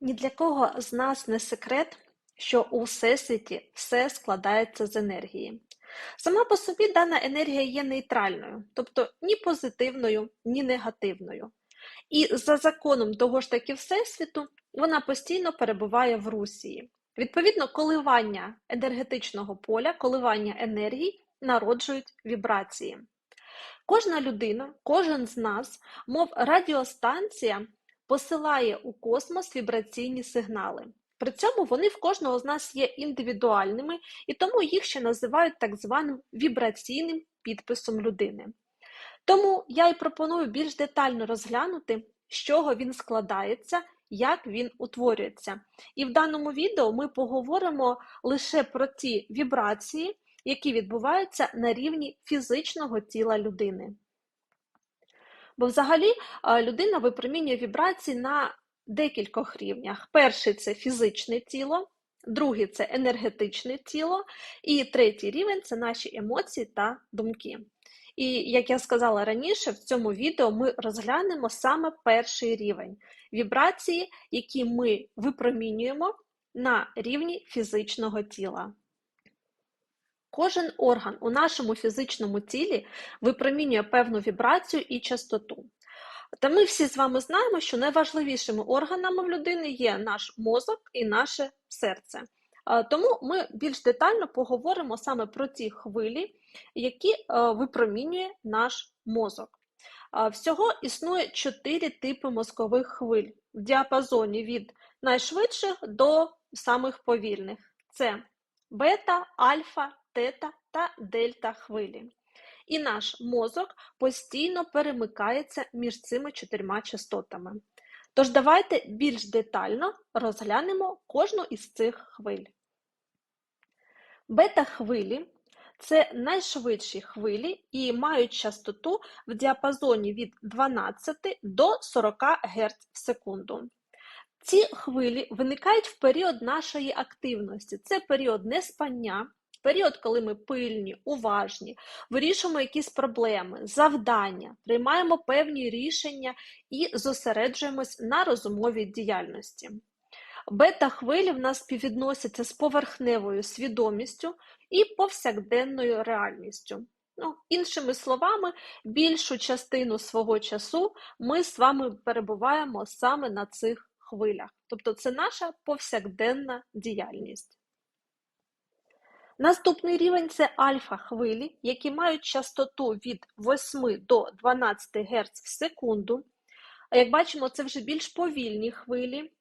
Ні для кого з нас не секрет, що у Всесвіті все складається з енергії. Сама по собі дана енергія є нейтральною, тобто ні позитивною, ні негативною. І за законом того ж таки Всесвіту вона постійно перебуває в Русії. Відповідно, коливання енергетичного поля, коливання енергії народжують вібрації. Кожна людина, кожен з нас, мов радіостанція, посилає у космос вібраційні сигнали. При цьому вони в кожного з нас є індивідуальними, і тому їх ще називають так званим вібраційним підписом людини. Тому я і пропоную більш детально розглянути, з чого він складається, як він утворюється. І в даному відео ми поговоримо лише про ті вібрації, які відбуваються на рівні фізичного тіла людини. Бо взагалі людина випромінює вібрації на декількох рівнях. Перший це фізичне тіло, другий це енергетичне тіло, і третій рівень це наші емоції та думки. І як я сказала раніше, в цьому відео ми розглянемо саме перший рівень вібрації, які ми випромінюємо на рівні фізичного тіла. Кожен орган у нашому фізичному тілі випромінює певну вібрацію і частоту. Та ми всі з вами знаємо, що найважливішими органами в людини є наш мозок і наше серце. Тому ми більш детально поговоримо саме про ті хвилі, які випромінює наш мозок. Всього існує чотири типи мозкових хвиль в діапазоні від найшвидших до самих повільних: це бета, альфа, тета та дельта хвилі. І наш мозок постійно перемикається між цими чотирма частотами. Тож давайте більш детально розглянемо кожну із цих хвиль. Бета-хвилі це найшвидші хвилі і мають частоту в діапазоні від 12 до 40 Гц в секунду. Ці хвилі виникають в період нашої активності. Це період неспання, період, коли ми пильні, уважні, вирішуємо якісь проблеми, завдання, приймаємо певні рішення і зосереджуємось на розумовій діяльності. Бета-хвилі в нас співвідносяться з поверхневою свідомістю і повсякденною реальністю. Ну, Іншими словами, більшу частину свого часу ми з вами перебуваємо саме на цих хвилях. Тобто це наша повсякденна діяльність. Наступний рівень це альфа-хвилі, які мають частоту від 8 до 12 Гц в секунду. Як бачимо, це вже більш повільні хвилі.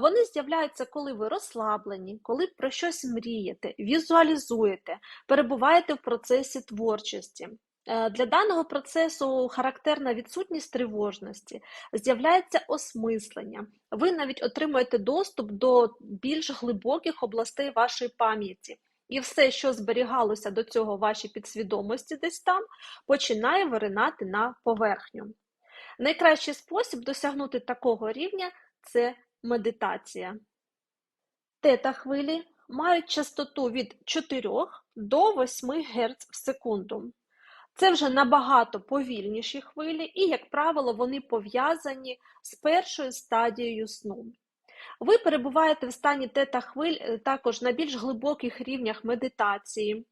Вони з'являються, коли ви розслаблені, коли про щось мрієте, візуалізуєте, перебуваєте в процесі творчості. Е, для даного процесу характерна відсутність тривожності, з'являється осмислення. Ви навіть отримуєте доступ до більш глибоких областей вашої пам'яті. І все, що зберігалося до цього в вашій підсвідомості, десь там, починає виринати на поверхню. Найкращий спосіб досягнути такого рівня це медитація. Тета хвилі мають частоту від 4 до 8 Гц в секунду. Це вже набагато повільніші хвилі, і, як правило, вони пов'язані з першою стадією сну. Ви перебуваєте в стані тета хвиль е, також на більш глибоких рівнях медитації.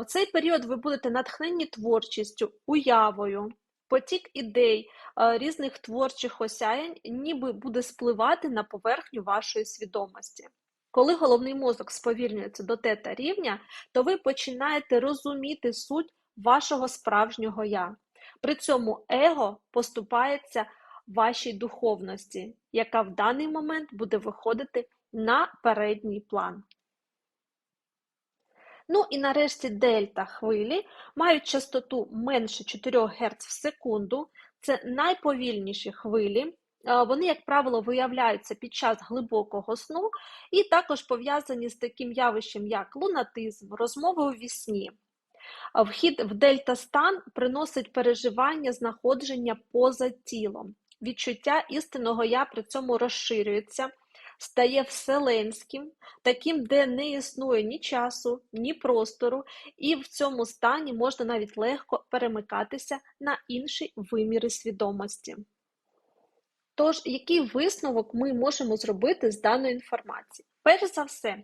В цей період ви будете натхнені творчістю, уявою, потік ідей, різних творчих осяянь, ніби буде спливати на поверхню вашої свідомості. Коли головний мозок сповільнюється до тета рівня, то ви починаєте розуміти суть вашого справжнього я. При цьому его поступається вашій духовності, яка в даний момент буде виходити на передній план. Ну і нарешті дельта хвилі мають частоту менше 4 Гц в секунду. Це найповільніші хвилі. Вони, як правило, виявляються під час глибокого сну і також пов'язані з таким явищем, як лунатизм, розмови у вісні. Вхід в дельта-стан приносить переживання знаходження поза тілом. Відчуття істинного я при цьому розширюється, стає вселенським, таким, де не існує ні часу, ні простору, і в цьому стані можна навіть легко перемикатися на інші виміри свідомості. Тож, який висновок ми можемо зробити з даної інформації? Перш за все,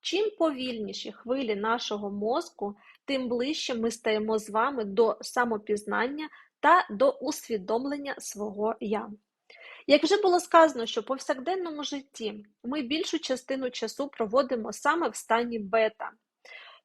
чим повільніші хвилі нашого мозку, тим ближче ми стаємо з вами до самопізнання та до усвідомлення свого я. Як вже було сказано, що в повсякденному житті ми більшу частину часу проводимо саме в стані бета.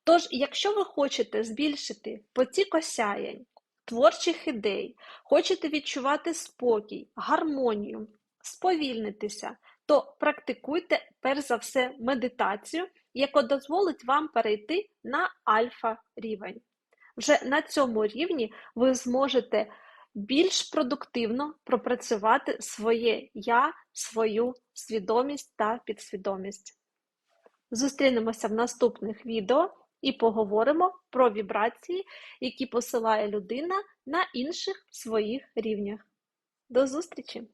Тож, якщо ви хочете збільшити потік осяянь, творчих ідей, хочете відчувати спокій, гармонію, сповільнитися, то практикуйте перш за все медитацію, яка дозволить вам перейти на альфа рівень. Вже на цьому рівні ви зможете більш продуктивно пропрацювати своє я, свою свідомість та підсвідомість. Зустрінемося в наступних відео і поговоримо про вібрації, які посилає людина на інших своїх рівнях. До зустрічі!